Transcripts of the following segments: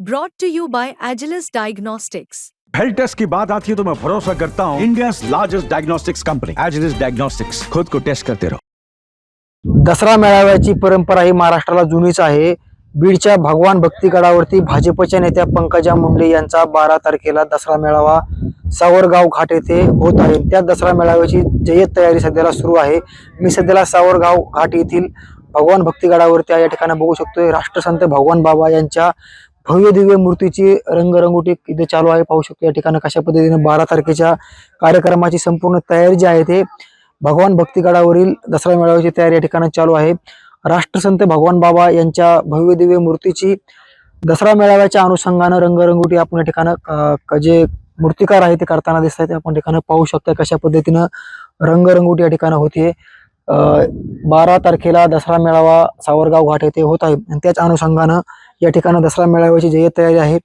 Brought to you by Agilus Diagnostics. Health test की बात आती है तो मैं भरोसा करता हूँ India largest diagnostics company Agilus diagnostics खुद को टेस्ट करते रहो दसरा मेळाव्याची परंपरा ही महाराष्ट्राला जुनीच आहे. बीडच्या भगवान भक्तीगडावरती भाजपच्या नेत्या पंकजा मुंडे यांचा बारा तारखेला दसरा मेळावा सावरगाव घाट येथे होत आहे. त्या दसरा मेळाव्याची जय्यत तयारी सध्याला सुरू आहे. मी सध्याला सावरगाव घाट येथील भगवान भक्तीगडावरती. या ठिकाणी बघू शकतोय. राष्ट्रसंत भगवान बाबा यांच्या भव्य दिव्य मूर्तीची रंगरंगोटी इथे चालू आहे. पाहू शकतो या ठिकाणी कशा पद्धतीने बारा तारखेच्या कार्यक्रमाची संपूर्ण तयारी जी आहे ते भगवान भक्तीगडावरील दसरा मेळाव्याची तयारी या ठिकाणी चालू आहे. राष्ट्रसंत भगवान बाबा यांच्या भव्य दिव्य मूर्तीची दसरा मेळाव्याच्या अनुषंगानं रंगरंगोटी आपण या ठिकाणी जे मूर्तिकार आहे ते करताना दिसत आहेत. आपण ठिकाणी पाहू शकता कशा पद्धतीनं रंगरंगोटी या ठिकाणी होतीये बारा तारखेला दसरा मेळावा सावरगाव घाट येथे होत आहे. आणि त्याच अनुषंगानं या ठिकाणी दसरा मेळाव्याची जय तयारी आहे.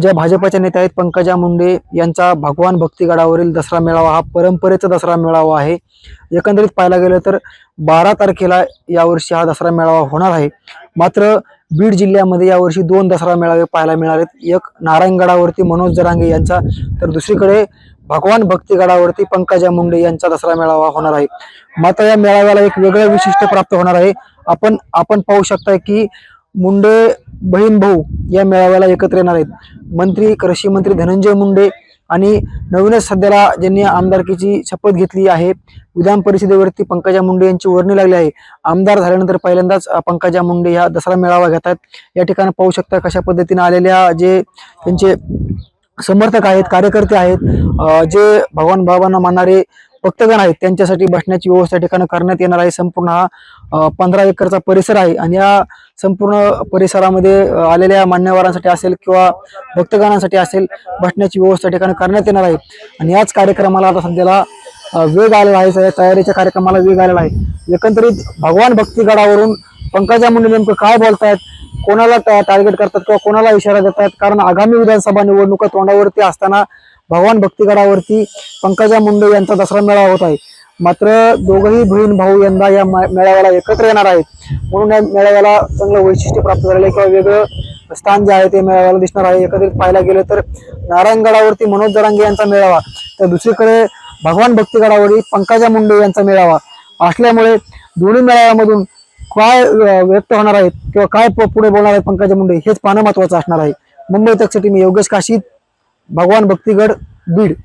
ज्या भाजपच्या नेत्या आहेत पंकजा मुंडे यांचा भगवान भक्तीगडावरील दसरा मेळावा हा परंपरेचा दसरा मेळावा आहे. एकंदरीत पाहायला गेलं तर बारा तारखेला यावर्षी हा दसरा मेळावा होणार आहे. मात्र बीड जिल्ह्यामध्ये यावर्षी दोन दसरा मेळावे पाहायला मिळाले आहेत. एक नारायणगडावरती मनोज जरांगे यांचा तर दुसरीकडे भगवान भक्तीगडावरती पंकजा मुंडे यांचा दसरा मेळावा होणार आहे. मात्र या मेळाव्याला एक वेगळं विशिष्ट प्राप्त होणार आहे. आपण आपण पाहू शकता की मुंडे बहीण भाऊ या मेळाव्याला एकत्र येणार आहेत. मंत्री कृषी मंत्री धनंजय मुंडे आणि नवीनच सध्याला ज्यांनी आमदारकीची शपथ घेतली आहे विधान परिषदेवरती पंकजा मुंडे यांची वर्णी लागली आहे. आमदार झाल्यानंतर पहिल्यांदाच पंकजा मुंडे ह्या दसरा मेळावा घेतात. या ठिकाणी पाहू शकता कशा पद्धतीने आलेल्या जे त्यांचे समर्थक आहेत कार्यकर्ते आहेत जे भगवान बाबांना मानणारे भक्तगण आहेत. त्यांच्यासाठी बसण्याची व्यवस्था ठिकाणं ठिकाणी करण्यात येणार आहे. संपूर्ण हा पंधरा एकरचा परिसर आहे. आणि या संपूर्ण परिसरामध्ये आलेल्या मान्यवरांसाठी असेल किंवा भक्तगणांसाठी असेल बसण्याची व्यवस्था ठिकाणी करण्यात येणार आहे. आणि याच कार्यक्रमाला आता सध्याला वेग आलेला आहे. तयारीच्या कार्यक्रमाला वेग आलेला आहे. एकंदरीत भगवान भक्तीगडावरून पंकजा मुंडे नेमकं काय बोलतायत? कोणाला टार्गेट करतात किंवा कोणाला इशारा देतात? कारण आगामी विधानसभा निवडणुका तोंडावरती असताना भगवान भक्तीगडावरती पंकजा मुंडे यांचा दसरा मेळावा होत आहे. मात्र दोघही बहीण भाऊ यंदा या मेळाव्याला एकत्र येणार आहेत. म्हणून या मेळाव्याला चांगलं वैशिष्ट्य प्राप्त झालेलं आहे किंवा वेगळं स्थान जे आहे ते मेळाव्याला दिसणार आहे. एकत्रित पाहायला गेलं तर नारायणगडावरती मनोज जरांगे यांचा मेळावा. तर दुसरीकडे भगवान भक्तीगडावरती पंकजा मुंडे यांचा मेळावा. असल्यामुळे दोन्ही मेळाव्यामधून काय व्यक्त होणार आहेत किंवा काय प- पुढे बोलणार आहेत पंकजा मुंडे हेच पाहणं महत्वाचं असणार आहे. मुंबई तकसाठी मी योगेश काशीद भगवान भक्तीगड बीड.